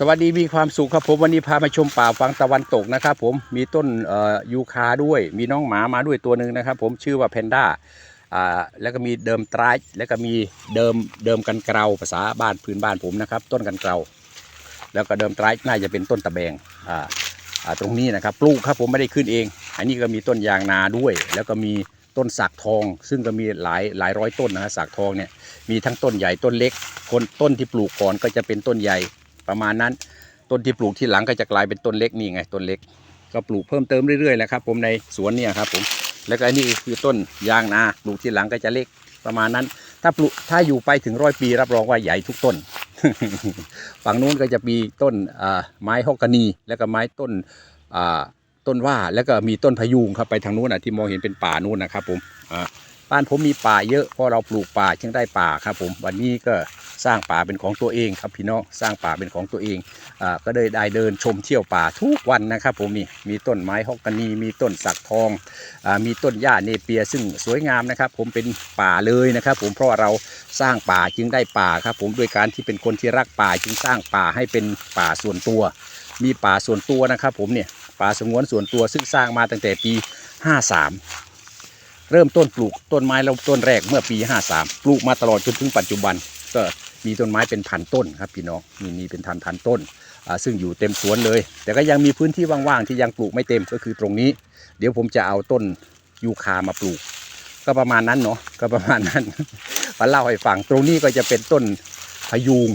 สวัสดีมีความสุขครับผมวันนี้พามาชมป่าฟังตะวันตกนะครับผมมีต้นยูคาด้วย มีน้องหมามาด้วยตัวหนึ่งนะครับ ผมชื่อว่าแพนด้าแล้วก็มีเดิมตรายแล้วก็มีเดิมเดิมกันเกลาภาษาบ้านพื้นบ้านผมนะครับ ต้นกันเกลาแล้วก็เดิมตรายน่าจะเป็นต้นตะแบงตรงนี้นะครับปลูกครับผมไม่ได้ขึ้นเอง อันนี้ก็มีต้นยางนาด้วย แล้วก็มีต้นสักทอง ซึ่งก็มีหลายหลายร้อยต้นนะสักทองเนี่ยมีทั้งต้นใหญ่ต้นเล็ก คนต้นที่ปลูกก่อนก็จะเป็นต้นใหญ่ ประมาณนั้น ต้นที่ปลูกที่หลังก็จะกลายเป็นต้นเล็กนี่ไงต้นเล็ก ก็ปลูกเพิ่มเติมเรื่อยๆแหละครับ ผมในสวนเนี่ยครับผมแล้วก็อันนี้คือต้นยางนาปลูกที่หลังก็จะเล็กประมาณนั้น ถ้าปลูกถ้าอยู่ไปถึงร้อยปีรับรองว่าใหญ่ทุกต้นฝั่งนู้นก็จะมีต้นไม้ฮอกกานี แล้วก็ไม้ต้นต้นว่าแล้วก็มีต้นพยูงครับไปทางนู้นอะที่มองเห็นเป็นป่านู้นนะครับผมอ่าบ้านผมมีป่าเยอะเพราะเราปลูกป่าจึงได้ป่าครับผม วันนี้ก็ สร้างป่าเป็นของตัวเองครับพี่น้องสร้างป่าเป็นของตัวเองอ่าก็เลยได้เดินชมเที่ยวป่าทุกวันนะครับผมนี่มีต้นไม้ฮอกกานีมีต้นสักทองอามีต้นหญ้าเนเปียซึ่งสวยงามนะครับ ผมเป็นป่าเลยนะครับ ผมเพราะเราสร้างป่าจึงได้ป่าครับผมด้วยการที่เป็นคนที่รักป่าจึงสร้างป่าให้เป็นป่าส่วนตัว มีป่าส่วนตัวนะครับ ผมเนี่ยป่าสงวนส่วนตัวซึ่งสร้างมาตั้งแต่ปี 53เริ่มต้นปลูกต้นไม้เราต้นแรกเมื่อปี 53 ปลูกมาตลอดจนถึงปัจจุบัน ก็ มีต้นไม้เป็นพันต้นครับพี่น้องมีมีเป็นพันพันต้นซึ่งอยู่เต็มสวนเลย แต่ก็ยังมีพื้นที่ว่างๆที่ยังปลูกไม่เต็มก็คือตรงนี้ เดี๋ยวผมจะเอาต้นยูคามาปลูก ก็ประมาณนั้นเนาะก็ประมาณนั้นมาเล่าให้ฟังตรงนี้ก็จะเป็นต้นพยูง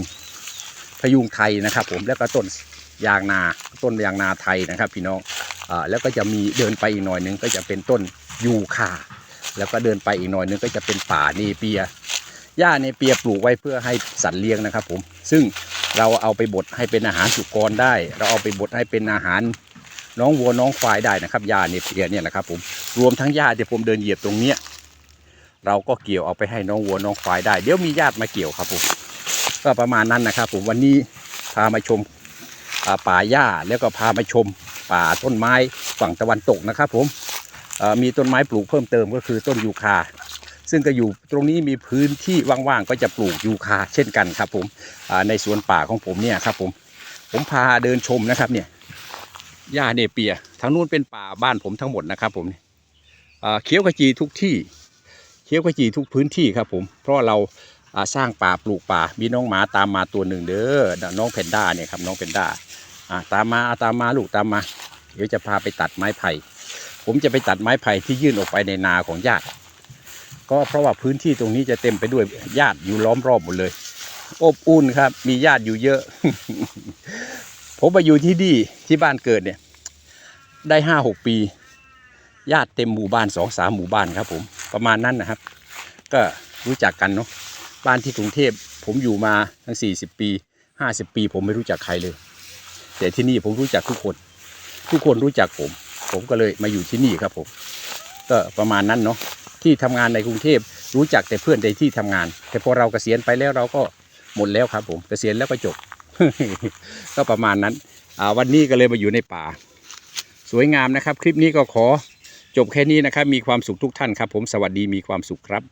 พยูงไทยนะครับ ผมแล้วก็ต้นยางนาต้นยางนาไทยนะครับ พี่น้องอแล้วก็จะมีเดินไปอีกหน่อยหนึงก็จะเป็นต้นยูคาแล้วก็เดินไปอีกหน่อยหนึงก็จะเป็นป่าเนเปีย หญ้าเนเปียปลูกไว้เพื่อให้สัตว์เลี้ยงนะครับผม ซึ่งเราเอาไปบดให้เป็นอาหารสุกรได้ เราเอาไปบดให้เป็นอาหารน้องวัวน้องควายได้นะครับหญ้าเนเปียเนี่ยแหละครับผม รวมทั้งหญ้าที่ผมเดินเหยียบตรงเนี้ยเราก็เกี่ยวเอาไปให้น้องวัวน้องควายได้ เดี๋ยวมีญาติมาเกี่ยวครับผมก็ประมาณนั้นนะครับ ผมวันนี้พามาชมป่าหญ้าแล้วก็พามาชมป่าต้นไม้ฝั่งตะวันตกนะครับ ผมมีต้นไม้ปลูกเพิ่มเติมก็คือต้นยูคา ซึ่งก็อยู่ตรงนี้มีพื้นที่ว่างๆก็จะปลูกยูคาเช่นกันครับ ผมในสวนป่าของผมเนี่ยครับ ผมผมพาเดินชมนะครับเนี่ยหญ้าเนเปียทางนู้นเป็นป่าบ้านผมทั้งหมดนะครับ ผมเขียวขจีทุกที่ เขียวขจีทุกพื้นที่ครับ ผม เพราะว่าเราสร้างป่าปลูกป่า มีน้องหมาตามมาตัวหนึ่งเด้อน้องแพนด้าเนี่ยครับน้องแพนด้าตามมาตามมาลูกตามมา เดี๋ยวจะพาไปตัดไม้ไผ่ผมจะไปตัดไม้ไผ่ที่ยื่นออกไปในนาของญาติ ก็เพราะว่าพื้นที่ตรงนี้จะเต็มไปด้วยญาติอยู่ล้อมรอบหมดเลย อบอุ่นครับ มีญาติอยู่เยอะ ผมมาอยู่ที่นี่ที่บ้านเกิดเนี่ย ได้ห้าหกปี ญาติเต็มหมู่บ้านสองสามหมู่บ้านครับ ผมประมาณนั้นนะครับ ก็รู้จักกันเนาะบ้านที่กรุงเทพผมอยู่มาทั้งสี่สิบปีห้าสิบปี ผมไม่รู้จักใครเลย แต่ที่นี่ผมรู้จักทุกคน ทุกคนรู้จักผม ผมก็เลยมาอยู่ที่นี่ครับผมก็ประมาณนั้นเนาะ ที่ทำงานในกรุงเทพรู้จักแต่เพื่อนในที่ทำงาน แต่พอเราเกษียณไปแล้วเราก็หมดแล้วครับผมเกษียณแล้วก็จบ ก็ประมาณนั้นวันนี้ก็เลยมาอยู่ในป่า สวยงามนะครับ คลิปนี้ก็ขอจบแค่นี้นะครับ มีความสุขทุกท่านครับ ผมสวัสดีมีความสุขครับ